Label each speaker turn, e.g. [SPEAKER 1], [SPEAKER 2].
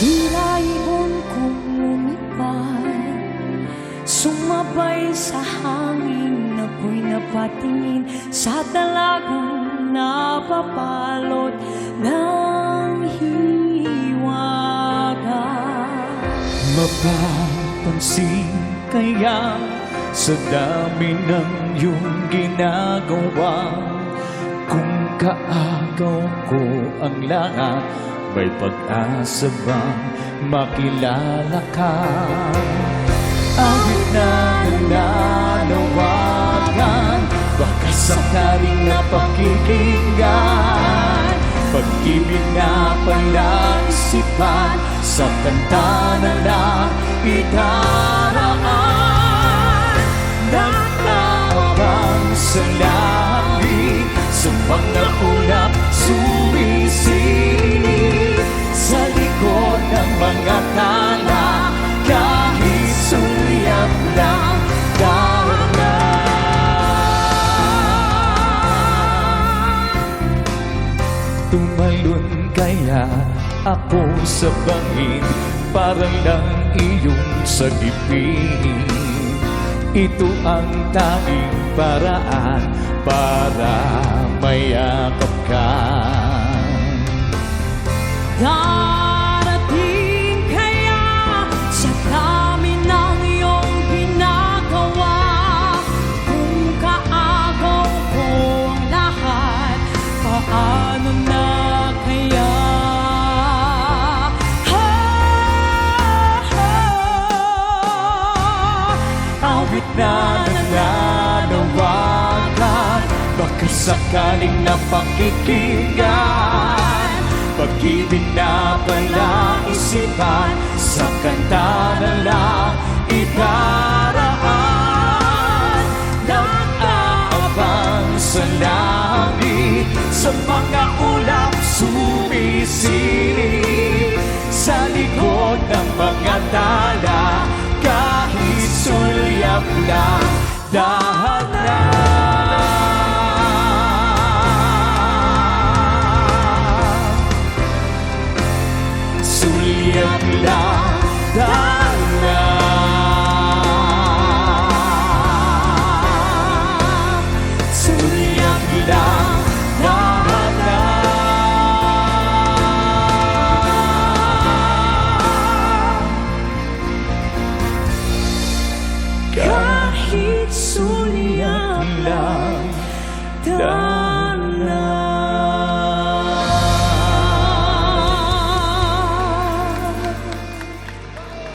[SPEAKER 1] Tila ibon kong Sumabay sa hangin Ako'y napatingin Sa dalagang napapalot Ng hiwaga.
[SPEAKER 2] Mapapansin kaya Sa dami ng iyong ginagawa Kung kaagaw ko ang lahat may pag-asa bang makilala ka? Awit na nananawagan Baka sakaling napakikinggan Pag-ibig na palaisipan Sa kanta na lang idaraan Nakaabang sa langit Sa mga Tumalon kaya ako sa bangin Para lang iyong sagipin Ito ang tanging paraan Para mayakap ka.
[SPEAKER 1] Darating
[SPEAKER 2] nananawagan Baka sakaling napakikinggan? Pag-ibig na palaisipan Sa kanta na lang idaraan. Nakaabang sa langit Sa mga ulap sumisilip lang dahan Sulyap lang. dahan